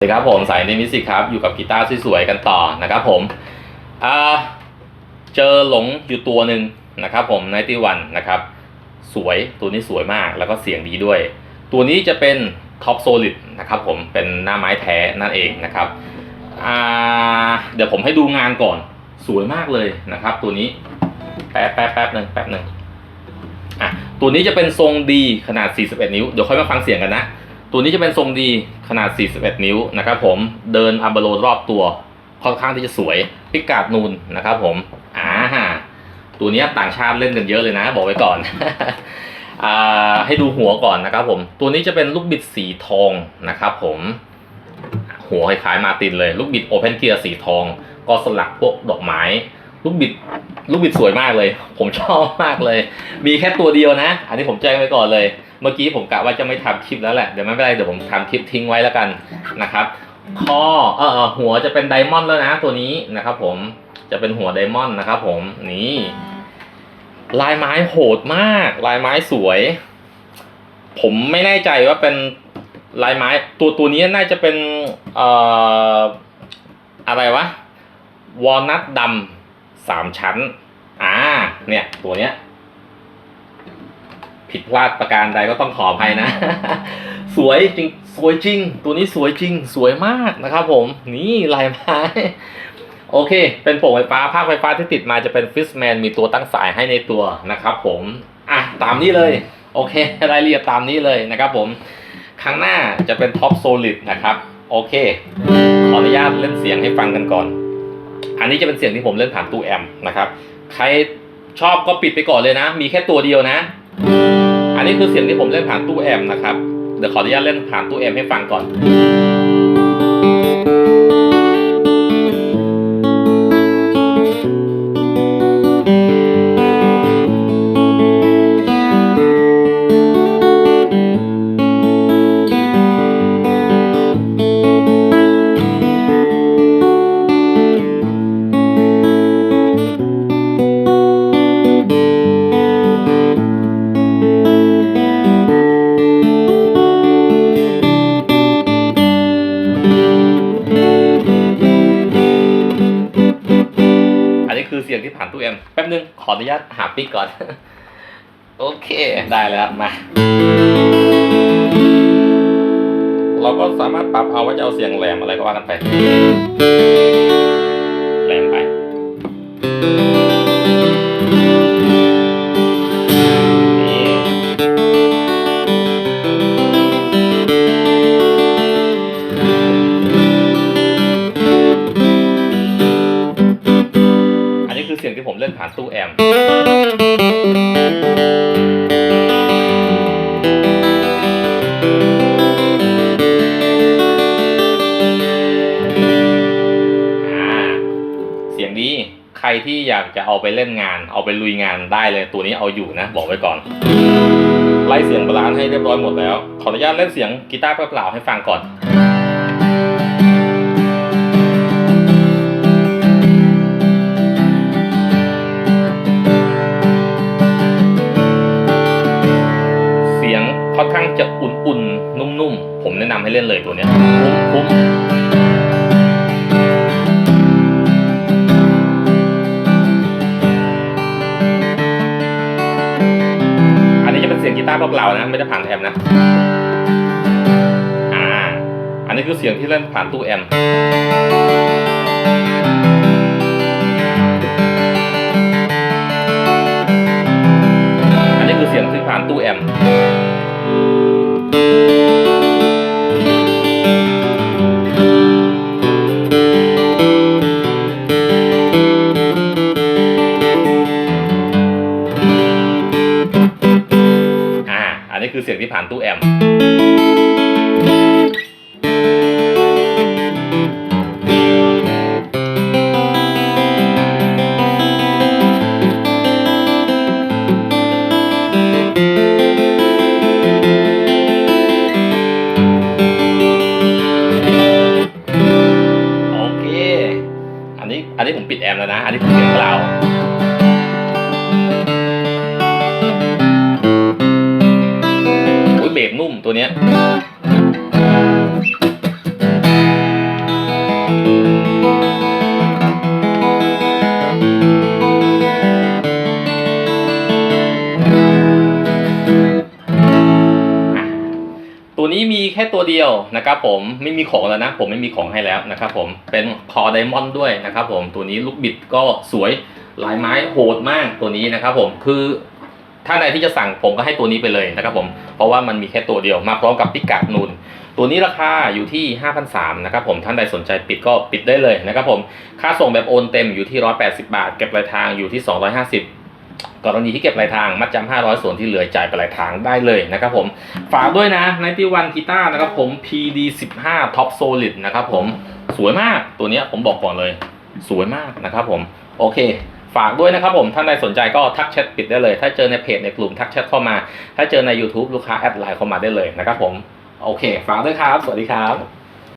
สวัสดีครับผมสายเนมิสิกครับ อยู่กับกีตาร์สวยๆกันต่อนะครับผมเจอหลงอยู่ตัวหนึ่งนะครับผมในตีวันนะครับสวยตัวนี้สวยมากแล้วก็เสียงดีด้วย ตัวนี้จะเป็นท็อปโซลิดนะครับผมเป็นหน้าไม้แท้นั่นเองนะครับเดี๋ยวผมให้ดูงานก่อนสวยมากเลยนะครับ ตัวนี้แป๊บแป๊บแป๊บหนึ่งแป๊บหนึ่งอะตัวนี้จะเป็นทรงดีขนาด 41 นิ้ว เดี๋ยวค่อยมาฟังเสียงกันนะ ตัวนี้จะเป็นทรงดีขนาด 41 นิ้วนะครับผมเดินอัมเบโลรอบตัวค่อนข้างที่จะสวยพิกาดนูนนะครับผมอ่าฮะตัวนี้ต่างชาติเล่นกันเยอะเลยนะ บอกไว้ก่อนอ่าให้ดูหัวก่อนนะครับผมตัวนี้จะเป็นลูกบิดสีทองนะครับผมหัวคล้ายๆมาตินเลยลูกบิดโอเพนเกียร์สีทอง ก็สลักพวกดอกไม้ลูกบิดลูกบิดสวยมากเลย ผมชอบมากเลย มีแค่ตัวเดียวนะ อันนี้ผมแจ้งไว้ก่อนเลย เมื่อกี้ผมกะว่าจะไม่ทำคลิปแล้วแหละเดี๋ยวไม่เป็นไรเดี๋ยวผมทำคลิปทิ้งไว้แล้วกันนะครับข้อเออเออหัวจะเป็นไดมอนด์แล้วนะตัวนี้นะครับ ผมจะเป็นหัวไดมอนด์นะครับผมนี่ลายไม้โหดมาก ลายไม้สวย ผมไม่แน่ใจว่าเป็นลายไม้ตัวตัวนี้น่าจะเป็นเอ่ออะไรวะวอลนัทดำสามชั้น อ่า เนี่ย ตัวเนี้ย ผิดพลาดประการใดก็ต้องขออภัยนะ สวยจริงสวยจริง ตัวนี้สวยจริง สวยมากนะครับผมนี่ลายไม้โอเค เป็นโป่งไฟฟ้าภาคไฟฟ้าที่ติดมาจะเป็นฟิสแมนมีตัวตั้งสายให้ในตัวนะครับผมอะตามนี้เลย โอเค รายละเอียดตามนี้เลยนะครับผมครั้งหน้าจะเป็นท็อปโซลิดนะครับ โอเค ขออนุญาตเล่นเสียงให้ฟังกันก่อน อันนี้จะเป็นเสียงที่ผมเล่นผ่านตู้แอมป์นะครับ ใครชอบก็ปิดไปก่อนเลยนะ มีแค่ตัวเดียวนะ อันนี้คือเสียงที่ผมเล่นผ่านตู้แอมนะครับ เดี๋ยวขออนุญาตเล่นผ่านตู้แอมให้ฟังก่อน เสียงที่ผ่านตู้แอมแป๊บนึงขออนุญาตหาปิกก่อน โอเคได้แล้วมา เราก็สามารถปรับเอาว่าจะเอาเสียงแหลมอะไรก็ว่ากันไป ตู้แอมป์อ่าเสียงดี ใครที่อยากจะเอาไปเล่นงาน เอาไปลุยงานได้เลยตัวนี้เอาอยู่นะ บอกไว้ก่อนไล่เสียงบาลานซ์ให้เรียบร้อยหมดแล้ว ขออนุญาตเล่นเสียงกีตาร์เปล่าให้ฟังก่อน ให้เล่นเลยตัวเนี้ยคุ้มคุ้มอันนี้จะเป็นเสียงกีตาร์เปล่าๆนะไม่ได้ผ่านแอมป์นะอ่าอันนี้คือเสียงที่เล่นผ่านตู้แอม คือเสียงที่ผ่านตู้แอม ตัวเนี้ยตัวนี้มีแค่ตัวเดียวนะครับผมไม่มีของแล้วนะ ผมไม่มีของให้แล้วนะครับผมเป็นคอไดมอนด์ด้วยนะครับผมตัวนี้ลูกบิดก็สวยลายไม้โหดมากตัวนี้นะครับผมคือ ถ้าใดที่จะสั่งผมก็ให้ตัวนี้ไปเลยนะครับผม เพราะว่ามันมีแค่ตัวเดียวมาพร้อมกับพิกัดนูน ตัวนี้ราคาอยู่ที่ 5,300นะครับผม ท่านใดสนใจปิดก็ปิดได้เลยนะครับผม ค่าส่งแบบโอนเต็มอยู่ที่ 180 บาท เก็บปลายทางอยู่ที่ 250กรณีที่เก็บปลายทางมัดจำ500 ส่วนที่เหลือจ่ายปลายทางได้เลยนะครับผม ฝากด้วยนะในที่วันกีตาร์นะครับผม PD 15 Top Solid นะครับผม สวยมากตัวนี้ผมบอกก่อนเลย สวยมากนะครับผม โอเค ฝากด้วยนะครับผมท่านใดสนใจก็ทักแชทปิดได้เลย ถ้าเจอในเพจในกลุ่มทักแชทเข้ามา ถ้าเจอใน YouTube ลูกค้าแอดไลน์เข้ามาได้เลยนะครับผม โอเค ฝากด้วยครับ สวัสดีครับ